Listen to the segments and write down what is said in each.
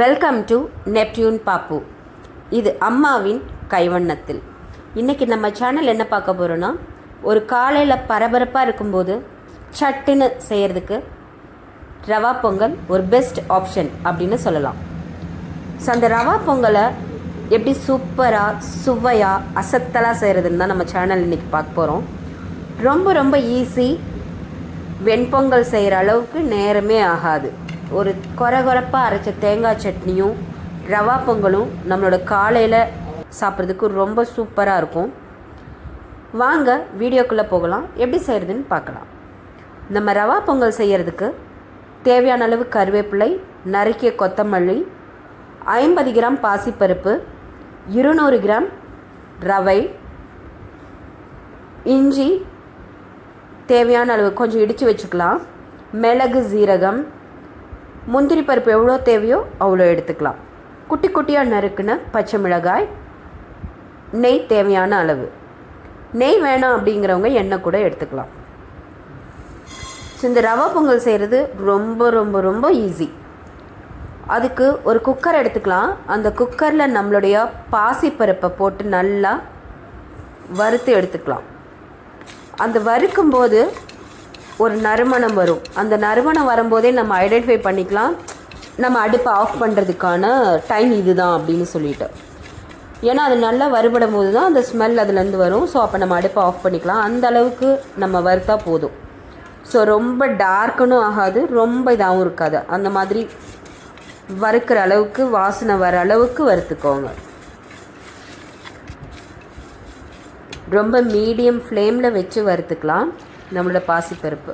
Welcome to Neptune பாப்பு இது அம்மாவின் கைவண்ணத்தில். இன்றைக்கி நம்ம சேனல் என்ன பார்க்க போகிறோன்னா ஒரு காலையில் பரபரப்பாக இருக்கும்போது சட்டுன்னு செய்கிறதுக்கு ரவா பொங்கல் ஒரு பெஸ்ட் ஆப்ஷன் அப்படின்னு சொல்லலாம். ஸோ அந்த ரவா பொங்கலை எப்படி சூப்பராக சுவையாக அசத்தலாக செய்கிறதுன்னு தான் நம்ம சேனல் இன்றைக்கி பார்க்க போகிறோம் ரொம்ப ரொம்ப ஈஸி வெண்பொங்கல் செய்கிற அளவுக்கு நேரமே ஆகாது. ஒரு கொரகொரப்பாக அரைச்ச தேங்காய் சட்னியும் ரவா பொங்கலும் நம்மளோட காலையில் சாப்பிட்றதுக்கு ரொம்ப சூப்பராக இருக்கும். வாங்க வீடியோக்குள்ளே போகலாம். எப்படி செய்கிறதுன்னு பார்க்கலாம். நம்ம ரவா பொங்கல் செய்கிறதுக்கு தேவையான அளவு கருவேப்பிலை நறுக்கிய கொத்தமல்லி ஐம்பது கிராம் பாசிப்பருப்பு இருநூறு கிராம் ரவை இஞ்சி தேவையான அளவு கொஞ்சம் இடித்து வச்சுக்கலாம். மிளகு சீரகம் முந்திரி பருப்பு எவ்வளோ தேவையோ அவ்வளோ எடுத்துக்கலாம். குட்டி குட்டியாக நறுக்குன பச்சை மிளகாய் நெய் தேவையான அளவு. நெய் வேணாம் அப்படிங்கிறவங்க எண்ணெய் கூட எடுத்துக்கலாம். ஸோ இந்த ரவா பொங்கல் செய்கிறது ரொம்ப ரொம்ப ரொம்ப ஈஸி அதுக்கு ஒரு குக்கர் எடுத்துக்கலாம். அந்த குக்கரில் நம்மளுடைய பாசிப்பருப்பை போட்டு நல்லா வறுத்து எடுத்துக்கலாம். அந்த வறுக்கும்போது ஒரு நறுமணம் வரும். அந்த நறுமணம் வரும்போதே நம்ம ஐடென்டிஃபை பண்ணிக்கலாம். நம்ம அடுப்பை ஆஃப் பண்ணுறதுக்கான டைம் இதுதான் அப்படின்னு சொல்லிட்டு. ஏன்னா அது நல்லா வறுபடும் போது தான் அந்த ஸ்மெல் அதுலேருந்து வரும். ஸோ அப்போ நம்ம அடுப்பை ஆஃப் பண்ணிக்கலாம். அந்த அளவுக்கு நம்ம வறுத்தா போதும். ஸோ ரொம்ப டார்க்குனும் ஆகாது. ரொம்ப இதாகவும் இருக்காது. அந்த மாதிரி வறுக்கிற அளவுக்கு வாசனை வர அளவுக்கு வறுத்துக்கோங்க. ரொம்ப மீடியம் ஃப்ளேமில் வச்சு வறுத்துக்கலாம். நம்மளோட பாசிப்பருப்பு.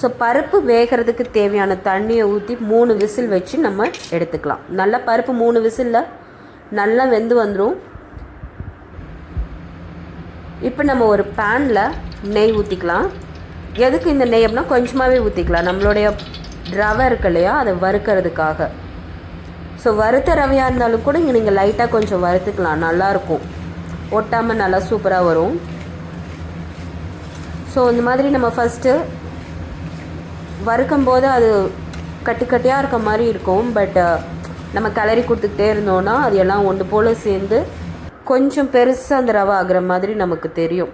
ஸோ பருப்பு வேகிறதுக்கு தேவையான தண்ணியை ஊற்றி மூணு விசில் வச்சு நம்ம எடுத்துக்கலாம். நல்லா பருப்பு மூணு விசிலில் நல்லா வெந்து வந்துடும் இப்போ நம்ம ஒரு பேனில் நெய் ஊற்றிக்கலாம் எதுக்கு இந்த நெய் அப்படின்னா கொஞ்சமாகவே ஊற்றிக்கலாம் நம்மளுடைய ரவை இருக்கு இல்லையா அதை வறுக்கிறதுக்காக. ஸோ வறுத்த ரவையாக இருந்தாலும் கூட இங்கே நீங்கள் லைட்டாக கொஞ்சம் வறுத்துக்கலாம். நல்லாயிருக்கும் ஒட்டாமல் நல்லா சூப்பராக வரும். ஸோ இந்த மாதிரி நம்ம ஃபஸ்ட்டு வறுக்கும் போது அது கட்டி கட்டியாக இருக்க மாதிரி இருக்கும். பட் uh, நம்ம கலரி கொடுத்துக்கிட்டே இருந்தோன்னா அது எல்லாம் ஒன்று போல் சேர்ந்து கொஞ்சம் பெருசாக அந்த ரவை ஆகிற மாதிரி நமக்கு தெரியும்.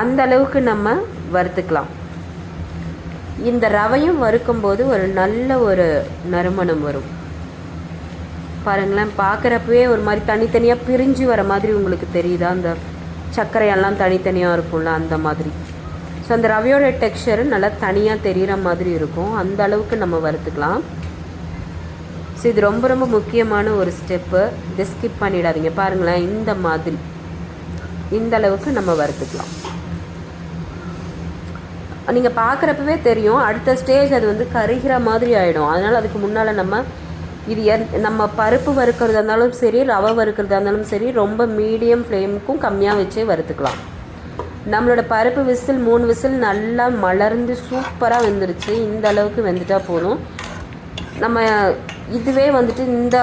அந்த அளவுக்கு நம்ம வறுத்துக்கலாம். இந்த ரவையும் வறுக்கும்போது ஒரு நல்ல ஒரு நறுமணம் வரும். பாருங்களேன் பார்க்குறப்பவே ஒரு மாதிரி தனித்தனியாக பிரிஞ்சு வர மாதிரி உங்களுக்கு தெரியுதா? அந்த சர்க்கரையெல்லாம் தனித்தனியாக இருக்கும்ல அந்த மாதிரி. ஸோ அந்த ரவையோட டெக்ஸ்சர் நல்லா தனியாக தெரிகிற மாதிரி இருக்கும். அந்த அளவுக்கு நம்ம வறுத்துக்கலாம். ஸோ இது ரொம்ப ரொம்ப முக்கியமான ஒரு ஸ்டெப்பு இதை ஸ்கிப் பண்ணிடாதீங்க. பாருங்களேன் இந்த மாதிரி. இந்த அளவுக்கு நம்ம வறுத்துக்கலாம். நீங்கள் பார்க்குறப்பவே தெரியும் அடுத்த ஸ்டேஜ் அது வந்து கருகிற மாதிரி ஆகிடும் அதனால் அதுக்கு முன்னால் நம்ம இது எந் நம்ம பருப்பு வறுக்கிறதா இருந்தாலும் சரி ரவை வறுக்கிறதா இருந்தாலும் சரி ரொம்ப மீடியம் ஃப்ளேமுக்கும் கம்மியாக வச்சே வறுத்துக்கலாம். நம்மளோட பருப்பு விசில் மூணு விசில் நல்லா மலர்ந்து சூப்பராக வெந்துருச்சு. இந்த அளவுக்கு வெந்துட்டால் போதும். நம்ம இதுவே வந்துட்டு இந்த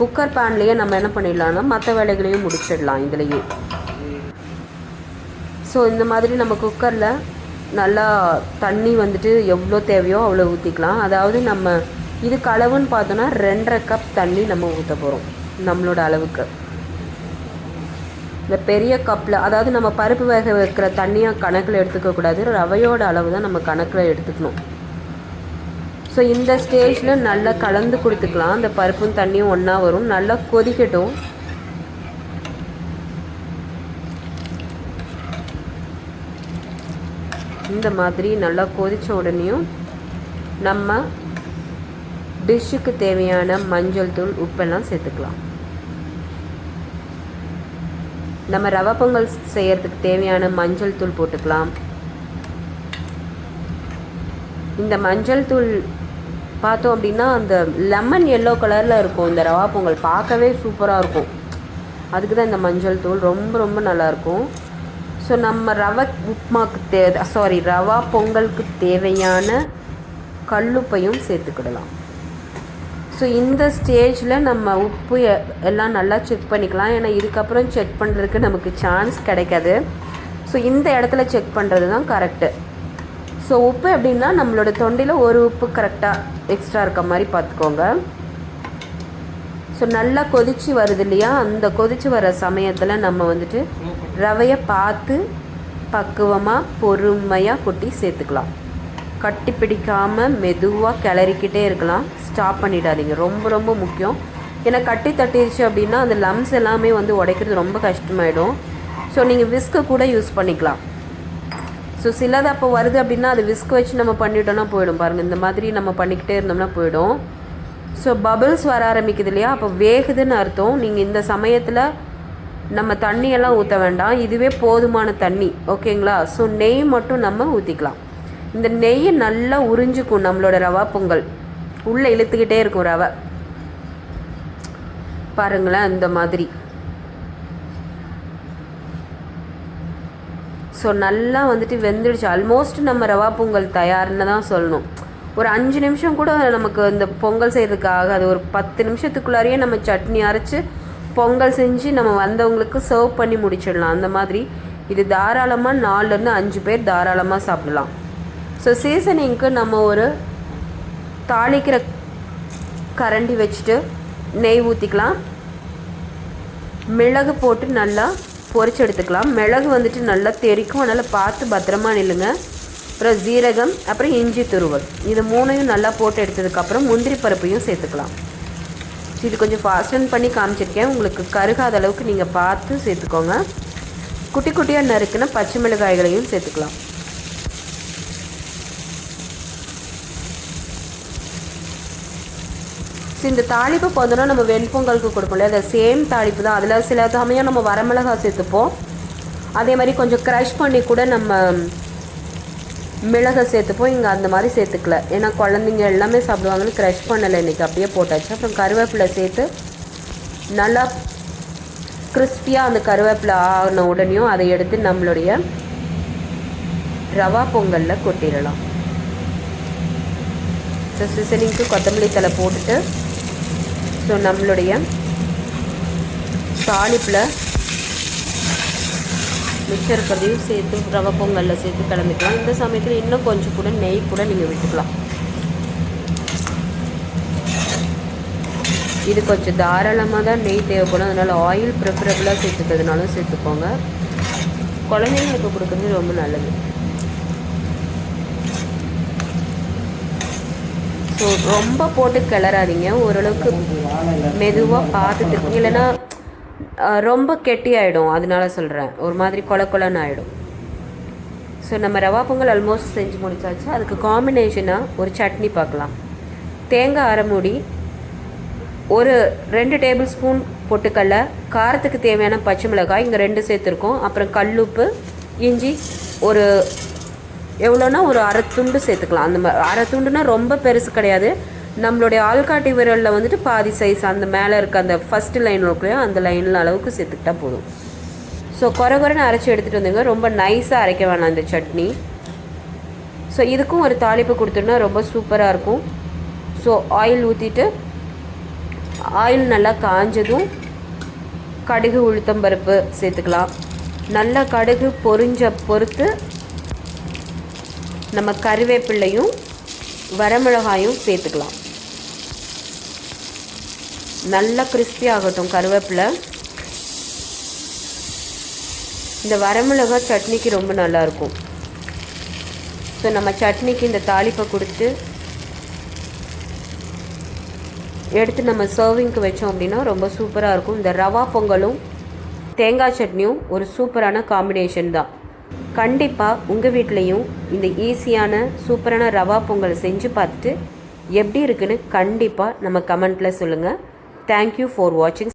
குக்கர் பேன்லேயே நம்ம என்ன பண்ணிடலாம்னா மற்ற வேலைகளையும் முடிச்சிடலாம் இதுலேயே. ஸோ இந்த மாதிரி நம்ம குக்கரில் நல்லா தண்ணி வந்துட்டு எவ்வளோ தேவையோ அவ்வளோ ஊற்றிக்கலாம் அதாவது நம்ம இதுக்கு அளவுன்னு பார்த்தோன்னா ரெண்டரை கப் தண்ணி நம்ம ஊற்ற போகிறோம் நம்மளோட அளவுக்கு. இந்த பெரிய கப்பில் அதாவது நம்ம பருப்பு வேக வைக்கிற தண்ணியாக கணக்கில் எடுத்துக்கக்கூடாது ரவையோட அளவு தான் நம்ம கணக்கில் எடுத்துக்கணும். ஸோ இந்த ஸ்டேஜில் நல்லா கலந்து கொடுத்துக்கலாம். அந்த பருப்பும் தண்ணியும் ஒன்றா வரும். நல்லா கொதிக்கட்டும். இந்த மாதிரி நல்லா கொதித்த உடனேயும் நம்ம டிஷ்ஷுக்கு தேவையான மஞ்சள் தூள் உப்பெல்லாம் சேர்த்துக்கலாம். நம்ம ரவை பொங்கல் செய்கிறதுக்கு தேவையான மஞ்சள் தூள் போட்டுக்கலாம். இந்த மஞ்சள் தூள் பார்த்தோம் அப்படின்னா அந்த லெமன் எல்லோ கலரில் இருக்கும். இந்த ரவா பொங்கல் பார்க்கவே சூப்பராக இருக்கும். அதுக்கு தான் இந்த மஞ்சள் தூள் ரொம்ப ரொம்ப நல்லாயிருக்கும் ஸோ நம்ம ரவை உப்மாக்கு தே சாரி ரவா பொங்கலுக்கு தேவையான கல்லுப்பையும் சேர்த்துக்கிடலாம். ஸோ இந்த ஸ்டேஜில் நம்ம உப்பு எல்லாம் நல்லா செக் பண்ணிக்கலாம். ஏன்னா இதுக்கப்புறம் செக் பண்ணுறதுக்கு நமக்கு சான்ஸ் கிடைக்காது. ஸோ இந்த இடத்துல செக் பண்ணுறது தான் கரெக்டு ஸோ உப்பு எப்படின்னா நம்மளோட தொண்டையில் ஒரு உப்பு கரெக்டாக எக்ஸ்ட்ரா இருக்க மாதிரி பார்த்துக்கோங்க. ஸோ நல்லா கொதிச்சு வருது இல்லையா? அந்த கொதிச்சு வர சமயத்தில் நம்ம வந்துட்டு ரவையை பார்த்து பக்குவமாக பொறுமையாக கொட்டி சேர்த்துக்கலாம். கட்டி பிடிக்காமல் மெதுவாக கிளறிக்கிட்டே இருக்கலாம். ஸ்டாப் பண்ணிடாதீங்க. ரொம்ப ரொம்ப முக்கியம். ஏன்னா கட்டி தட்டிடுச்சு அப்படின்னா அந்த லம்ஸ் எல்லாமே வந்து உடைக்கிறது ரொம்ப கஷ்டமாயிடும். ஸோ நீங்கள் விஸ்கை கூட யூஸ் பண்ணிக்கலாம். ஸோ சிலது அப்போ வருது அப்படின்னா அது விஸ்க் வச்சு நம்ம பண்ணிட்டோம்னா போயிடும். பாருங்கள் இந்த மாதிரி நம்ம பண்ணிக்கிட்டே இருந்தோம்னா போயிடும். ஸோ பபிள்ஸ் வர ஆரம்பிக்குது இல்லையா? அப்போ வேகுதுன்னு அர்த்தம். நீங்கள் இந்த சமயத்தில் நம்ம தண்ணியெல்லாம் ஊற்ற வேண்டாம். இதுவே போதுமான தண்ணி. ஓகேங்களா ஸோ நெய் மட்டும் நம்ம ஊற்றிக்கலாம் இந்த நெய்யை நல்லா உறிஞ்சிக்கும் நம்மளோட ரவா பொங்கல். உள்ளே இழுத்துக்கிட்டே இருக்கும் ரவை. பாருங்களேன் இந்த மாதிரி. ஸோ நல்லா வந்துட்டு வெந்துடுச்சு. ஆல்மோஸ்ட் நம்ம ரவா பொங்கல் தயார்னு தான் சொல்லணும். ஒரு அஞ்சு நிமிஷம் கூட நமக்கு இந்த பொங்கல் செய்கிறதுக்கு ஆகாது. ஒரு பத்து நிமிஷத்துக்குள்ளாரையே நம்ம சட்னி அரைச்சி பொங்கல் செஞ்சு நம்ம வந்தவங்களுக்கு சர்வ் பண்ணி முடிச்சிடலாம். அந்த மாதிரி இது தாராளமாக நாலுலேருந்து அஞ்சு பேர் தாராளமாக சாப்பிடலாம். ஸோ சீசனிங்க்கு நம்ம ஒரு தாளிக்கிற கரண்டி வச்சுட்டு நெய் ஊற்றிக்கலாம் மிளகு போட்டு நல்லா பொறிச்சு எடுத்துக்கலாம். மிளகு வந்துட்டு நல்லா தெறிக்கும் அதனால் பார்த்து பத்திரமா நில்லுங்க. அப்புறம் ஜீரகம் அப்புறம் இஞ்சி துருவல். இது மூணையும் நல்லா போட்டு எடுத்ததுக்கப்புறம் முந்திரி பருப்பையும் சேர்த்துக்கலாம். இது கொஞ்சம் ஃபாஸ்டன் பண்ணி காமிச்சிருக்கேன். உங்களுக்கு கருகாத அளவுக்கு நீங்கள் பார்த்து சேர்த்துக்கோங்க. குட்டி குட்டியாக நறுக்குன பச்சை மிளகாய்களையும் சேர்த்துக்கலாம். ஸோ இந்த தாளிப்பு பார்த்தோன்னா நம்ம வெண்பொங்கலுக்கு கொடுப்போம்ல அதை சேம் தாளிப்பு தான். அதில் சில சமயம் நம்ம வரமிளகா சேர்த்துப்போம். அதே மாதிரி கொஞ்சம் க்ரஷ் பண்ணி கூட நம்ம மிளகை சேர்த்துப்போம். இங்கே அந்த மாதிரி சேர்த்துக்கல. ஏன்னா குழந்தைங்க எல்லாமே சாப்பிடுவாங்கன்னு க்ரஷ் பண்ணலை இன்றைக்கி அப்படியே போட்டாச்சு. அப்புறம் கருவேப்பிலை சேர்த்து நல்லா கிறிஸ்பியாக அந்த கருவேப்பிலை ஆன உடனேயும் அதை எடுத்து நம்மளுடைய ரவா பொங்கலில் கொட்டிடலாம். ஸோ சிசனிங்க்கு கொத்தமல்லி தலை போட்டுட்டு ஸோ நம்மளுடைய தாளிப்பில் மிச்சர் இருக்கிறதையும் சேர்த்து ரவை பொங்கலில் சேர்த்து கலந்துக்கலாம் இந்த சமயத்தில் இன்னும் கொஞ்சம் கூட நெய் கூட நீங்கள் விட்டுக்கலாம். இது கொஞ்சம் தாராளமாக தான் நெய் தேவைப்படும். அதனால் ஆயில் ப்ரிஃபரபுளாக சேர்த்துக்கிறதுனாலும் சேர்த்துக்கோங்க. குழந்தைங்களுக்கு கொடுக்குறது ரொம்ப நல்லது. ஸோ ரொம்ப போட்டு கிளறாதீங்க. ஓரளவுக்கு மெதுவாக பார்த்துட்டு இல்லைன்னா ரொம்ப கெட்டி ஆகிடும் அதனால சொல்கிறேன் ஒரு மாதிரி கொல கொலன்னு ஆகிடும் ஸோ நம்ம ரவா பொங்கல் ஆல்மோஸ்ட் செஞ்சு முடிச்சாச்சு. அதுக்கு காம்பினேஷனாக ஒரு சட்னி பார்க்கலாம். தேங்காய் அரைமுடி ஒரு ரெண்டு டேபிள் ஸ்பூன் பொட்டுக்கடலை காரத்துக்கு தேவையான பச்சை மிளகாய் இங்கே ரெண்டு சேர்த்துருக்கோம். அப்புறம் கல்லுப்பு இஞ்சி ஒரு எவ்வளோனா ஒரு அரை துண்டு சேர்த்துக்கலாம். அந்த மாதிரி அரை துண்டுனா ரொம்ப பெருசு கிடையாது. நம்மளுடைய ஆள்காட்டி விரலில் வந்துட்டு பாதி சைஸ் அந்த மேலே இருக்க அந்த ஃபஸ்ட்டு லைன் இருக்குல்லையோ அந்த லைனில் அளவுக்கு சேர்த்துக்கிட்டா போதும். ஸோ குறை குறைன்னு அரைச்சி எடுத்துகிட்டு வந்துங்க ரொம்ப நைஸாக அரைக்க வேணாம் இந்த சட்னி. ஸோ இதுக்கும் ஒரு தாளிப்பு கொடுத்தோன்னா ரொம்ப சூப்பராக இருக்கும். ஸோ ஆயில் ஊற்றிட்டு ஆயில் நல்லா காஞ்சதும் கடுகு உளுத்தம்பருப்பு சேர்த்துக்கலாம். நல்லா கடுகு பொரிஞ்ச பொறுத்து நம்ம கருவேப்பிள்ளையும் வரமிளகாயும் சேர்த்துக்கலாம். நல்லா கிறிஸ்பி ஆகட்டும் கருவேப்பிலை. இந்த வரமிளகாய் சட்னிக்கு ரொம்ப நல்லாயிருக்கும் ஸோ நம்ம சட்னிக்கு இந்த தாளிப்பை கொடுத்து எடுத்து நம்ம சர்விங்க்கு வச்சோம் அப்படின்னா ரொம்ப சூப்பராக இருக்கும். இந்த ரவா பொங்கலும் தேங்காய் சட்னியும் ஒரு சூப்பரான காம்பினேஷன் தான். கண்டிப்பாக உங்கள் வீட்லேயும் இந்த ஈஸியான சூப்பரான ரவா பொங்கல் செஞ்சு பார்த்துட்டு எப்படி இருக்குன்னு கண்டிப்பாக நம்ம கமெண்ட்டில் சொல்லுங்கள் தேங்க்யூ ஃபார் வாட்சிங்